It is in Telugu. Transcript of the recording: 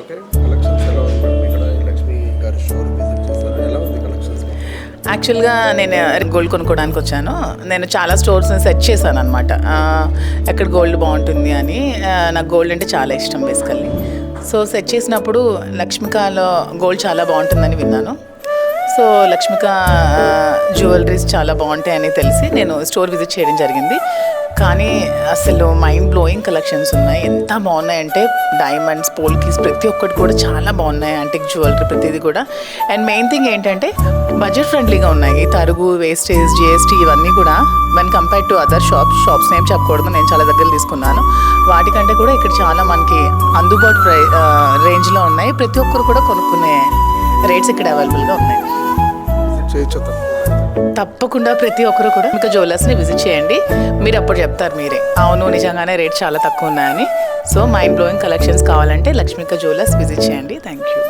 ఓకే కలెక్షన్స్ ఎలా ఉంది ఇక్కడ లక్ష్మి గారి షోరూమ్ విజిట్ చేస్తారు ఎలా ఉంది కలెక్షన్స్? యాక్చువల్గా నేను గోల్డ్ కొనుక్కోవడానికి వచ్చాను. నేను చాలా స్టోర్స్ని సెర్చ్ చేశాను అనమాట ఎక్కడ గోల్డ్ బాగుంటుంది అని. నాకు గోల్డ్ అంటే చాలా ఇష్టం బేసికల్లీ. సో సెర్చ్ చేసినప్పుడు లక్ష్మికాలో గోల్డ్ చాలా బాగుంటుందని విన్నాను. సో లక్ష్మిక జ్యువెలరీస్ చాలా బాగుంటాయని తెలిసి నేను స్టోర్ విజిట్ చేయడం జరిగింది. కానీ అసలు మైండ్ బ్లోయింగ్ కలెక్షన్స్ ఉన్నాయి. ఎంత బాగున్నాయంటే డైమండ్స్ పోల్కీస్ ప్రతి ఒక్కటి కూడా చాలా బాగున్నాయి అంటే జ్యువెలరీ ప్రతిదీ కూడా. అండ్ మెయిన్ థింగ్ ఏంటంటే బడ్జెట్ ఫ్రెండ్లీగా ఉన్నాయి. తరుగు వేస్టేజ్ జిఎస్టీ ఇవన్నీ కూడా మన compare to other shops shops name చెప్పకూడదు. నేను చాలా దగ్గర తీసుకున్నాను. వాటికంటే కూడా ఇక్కడ చాలా మనకి అందుబాటు ప్రై రేంజ్లో ఉన్నాయి. ప్రతి ఒక్కరు కూడా కొనుక్కునే రేట్స్ ఇక్కడ అవైలబుల్గా ఉన్నాయి. చేయొచ్చు తప్పకుండా ప్రతి ఒక్కరు కూడా ఇంకా జ్యువెలర్స్ని విజిట్ చేయండి. మీరు అప్పుడు చెప్తారు మీరే. అవును నిజంగానే రేట్ చాలా తక్కువ ఉన్నాయని. సో మైండ్ బ్లోయింగ్ కలెక్షన్స్ కావాలంటే లక్ష్మిక జ్యువెలర్స్ విజిట్ చేయండి. Thank you